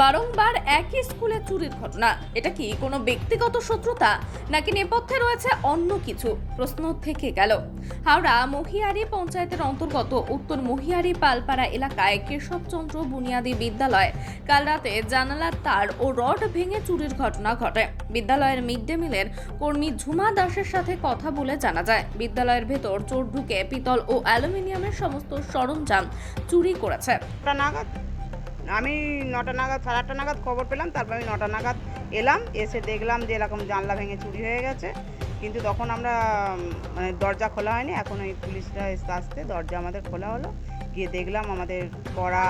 বারংবার একই স্কুলে চুরির ঘটনা। এটা কি কোনো ব্যক্তিগত শত্রুতা, নাকি নেপথ্যে রয়েছে অন্য কিছু? প্রশ্ন থেকে গেল। হাওড়া মহিয়ারি পঞ্চায়েতের অন্তর্গত উত্তর মহিয়ারি পালপাড়া এলাকায় কেশবচন্দ্র বুনিয়াদী বিদ্যালয় কাল রাতে জানালার তার ও রড ভেঙে চুরির ঘটনা ঘটে। বিদ্যালয়ের মিড ডে মিলের কর্মী ঝুমা দাসের সাথে কথা বলে জানা যায়, বিদ্যালয়ের ভেতর চোর ঢুকে পিতল ও অ্যালুমিনিয়ামের সমস্ত সরঞ্জাম চুরি করেছে। আমি নটা নাগাদ সাড়ে আটটা নাগাদ খবর পেলাম তারপর আমি নটা নাগাদ এলাম এসে দেখলাম যে এরকম জানলা ভেঙে চুরি হয়ে গেছে। কিন্তু তখন আমরা মানে দরজা খোলা হয়নি এখন ওই পুলিশরা এসে আসতে দরজা আমাদের খোলা হলো। গিয়ে দেখলাম আমাদের পড়া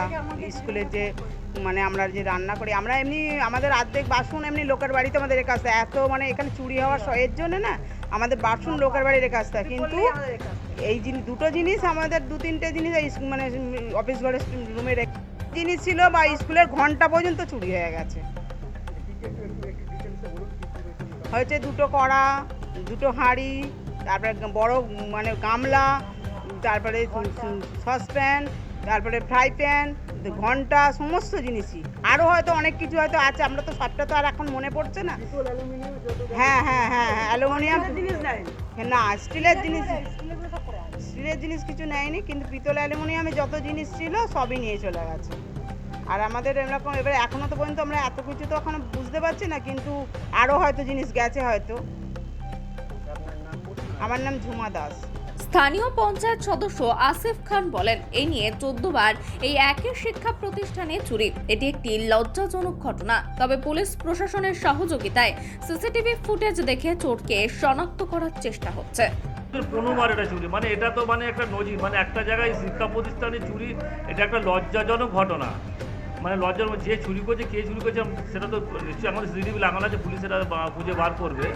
স্কুলের যে মানে আমরা যে রান্না করি আমরা এমনি আমাদের অর্ধেক বাসন এমনি লোকের বাড়িতে আমাদের রেখে আসতে এত মানে এখানে চুরি হওয়ার এর জন্য না আমাদের বাসন লোকের বাড়ি রেখে আসতে কিন্তু এই জিনিস দুটো জিনিস আমাদের দু তিনটে জিনিস এই মানে অফিস ঘরের রুমে রেখে জিনিস ছিল বা স্কুলের ঘণ্টা পর্যন্ত চুরি হয়ে গেছে। হয়েছে দুটো কড়া দুটো হাঁড়ি তারপরে বড় মানে গামলা তারপরে সসপ্যান তারপরে ফ্রাই প্যান ঘণ্টা সমস্ত জিনিসই। আরও হয়তো অনেক কিছু হয়তো আছে আমরা তো সবটা তো আর এখন মনে পড়ছে না। হ্যাঁ হ্যাঁ হ্যাঁ হ্যাঁ অ্যালুমিনিয়াম না স্টিলের জিনিস স্টিলের জিনিস কিছু নেয়নি, কিন্তু পিতল অ্যালুমিনিয়ামে যত জিনিস ছিল সবই নিয়ে চলে গেছে। আর আমাদের এরকম, এবারে এখনও তো পর্যন্ত আমরা এত কিছু তো এখনও বুঝতে পারছি না, কিন্তু আরও হয়তো জিনিস গেছে হয়তো। আমার নাম ঝুমা দাস। স্থানীয় পঞ্চায়েত সদস্য আসিফ খান বলেন এই নিয়ে চোদ্দ বার এই একই শিক্ষা প্রতিষ্ঠানে চুরি। এটি একটি লজ্জাজনক ঘটনা। তবে পুলিশ প্রশাসনের সহযোগিতায় সিসিটিভি ফুটেজ দেখে চোরকে শনাক্ত করার চেষ্টা হচ্ছে। পনেরোবার এটা চুরি। মানে এটা তো মানে একটা নজির মানে একটা জায়গায় শিক্ষা প্রতিষ্ঠানে চুরি, এটা একটা লজ্জাজনক ঘটনা। মানে লজ্জার যে চুরি করছে, কে চুরি করছে, সেটা তো নিশ্চয়ই আমাদের সিসিটিভি লাগানো আছে, পুলিশ এটা খুঁজে বার করবে।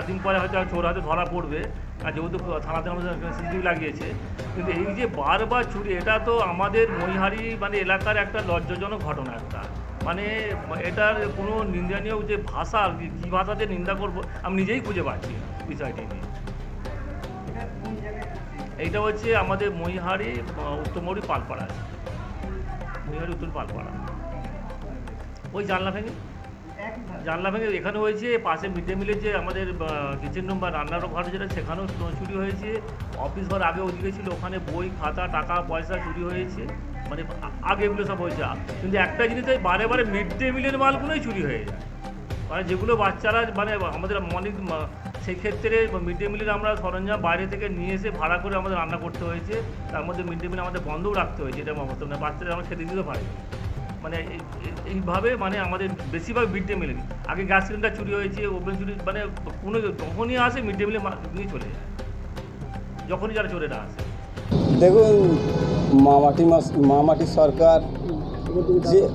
একদিন পরে হয়তো চোর হয়তো ধরা পড়বে। আর যেহেতু থানাতে আমাদের সিসিটিভি লাগিয়েছে, কিন্তু এই যে বারবার চুরি, এটা তো আমাদের মহিহারি মানে এলাকার একটা লজ্জাজনক ঘটনা একটা। মানে এটার কোনো নিন্দনীয় যে ভাষা, কী ভাষাতে নিন্দা করব, আমি নিজেই খুঁজে পাচ্ছি বিষয়টি নিয়ে। এইটা হচ্ছে আমাদের মহিহারি উত্তমরি পালপাড়া। মহিহারি উত্তর পালপাড়া। ওই জানলা ভেঙে। জানলা ভেঙে এখানে হয়েছে, পাশে মিড ডে যে আমাদের কিচেন রুম বা রান্নার ঘর যেটা, সেখানেও চুরি হয়েছে। অফিস ঘর আগে ওদিকে ছিল, ওখানে বই, খাতা, টাকা, পয়সা চুরি হয়েছে। মানে আগে এগুলো সব হয়েছে। কিন্তু একটা জিনিস ওই বারে বারে মিড ডে মিলের মালগুলোই চুরি হয়ে যায়। মানে যেগুলো বাচ্চারা মানে আমাদের অনেক মা- সেই ক্ষেত্রে মিড ডে মিলের আমরা সরঞ্জাম বাইরে থেকে নিয়ে এসে ভাড়া করে আমাদের রান্না করতে হয়েছে। তার মধ্যে মিড ডে মিল আমাদের বন্ধও রাখতে হয়েছে, এটা অবস্থা মানে বাচ্চারা আমরা খেতে দিতে পারি। মানে এই- এই- এইভাবে মানে আমাদের বেশিরভাগ মিড ডে মিলে আগে গ্যাস সিলিন্ডার চুরি হয়েছে, ওভেন চুরি মানে কোনো যখনই আসে মিড ডে মিলে নিয়ে চলে যায়। যখনই যারা চোরেরা আসে। দেখুন, মামাটি মামাটি সরকার যে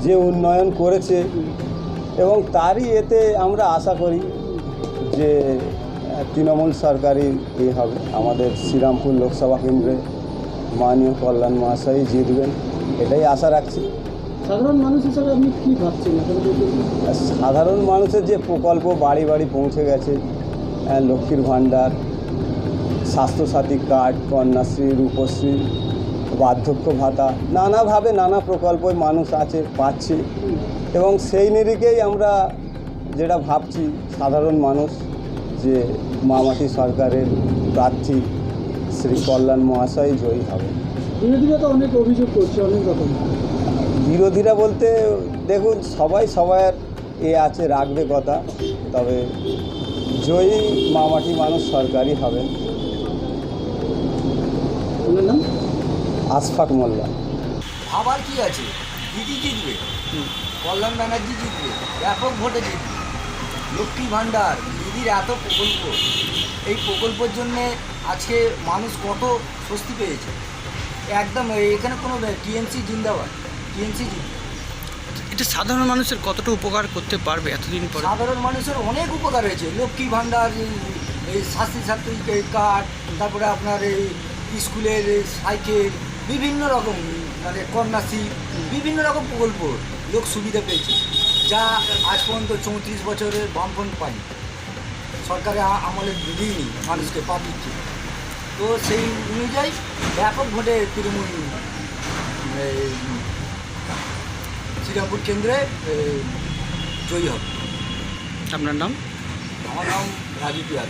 যে উন্নয়ন করেছে এবং তারই এতে আমরা আশা করি যে তৃণমূল সরকারই এ হবে। আমাদের শ্রীরামপুর লোকসভা কেন্দ্রে মাননীয় কল্যাণ মহাশয় জিতবেন এটাই আশা রাখছি। সাধারণ মানুষ হিসাবে আপনি কি ভাবছেন? সাধারণ মানুষের যে প্রকল্প বাড়ি বাড়ি পৌঁছে গেছে লক্ষ্মীর ভাণ্ডার স্বাস্থ্যসাথী কার্ড কন্যাশ্রী রূপশ্রী বার্ধক্য ভাতা নানাভাবে নানা প্রকল্পই মানুষ আছে পাচ্ছে। এবং সেই নিরিখেই আমরা যেটা ভাবছি সাধারণ মানুষ যে মামাটি সরকারের প্রার্থী শ্রী কল্যাণ মহাশয় জয়ী হবে। বিরোধীরা তো অনেক অভিযোগ করছে অনেক রকম। বিরোধীরা বলতে দেখুন সবাই সবার এ আছে রাখবে কথা তবে জয়ী মামাটি মানুষ সরকারই হবে। আশফাক মোল্লা। আবার কি আছে? দিদি জিতবে। কল্যাণ ব্যানার্জি জিতবে। ব্যাপক ভোটে জিতবে। লক্ষ্মী ভাণ্ডার দিদির এত প্রকল্প। এই প্রকল্পের জন্যে আজকে মানুষ কত স্বস্তি পেয়েছে। একদম এখানে কোনো টিএমসি জিন্দাবাদ টিএমসি জিতবে এটা সাধারণ মানুষের কতটা উপকার করতে পারবে এতদিন পর? সাধারণ মানুষের অনেক উপকার হয়েছে। লক্ষ্মী ভাণ্ডার এই- স্বাস্থ্য সাথী কার্ড তারপরে আপনার এই স্কুলের এই সাইকেল বিভিন্ন রকম মানে কন্যাশ্রী বিভিন্ন রকম প্রকল্প লোক সুবিধা পেয়েছে। যা আজ পর্যন্ত চৌত্রিশ বছরের বামফ্রন্ট পায়নি। সরকারে আমলে দিইনি মানুষকে পাবলিককে তো সেই অনুযায়ী ব্যাপক ভোটে তৃণমূল শ্রীরামপুর কেন্দ্রে জয়ী হবে। আপনার নাম? আমার নাম রাজু পিয়ার।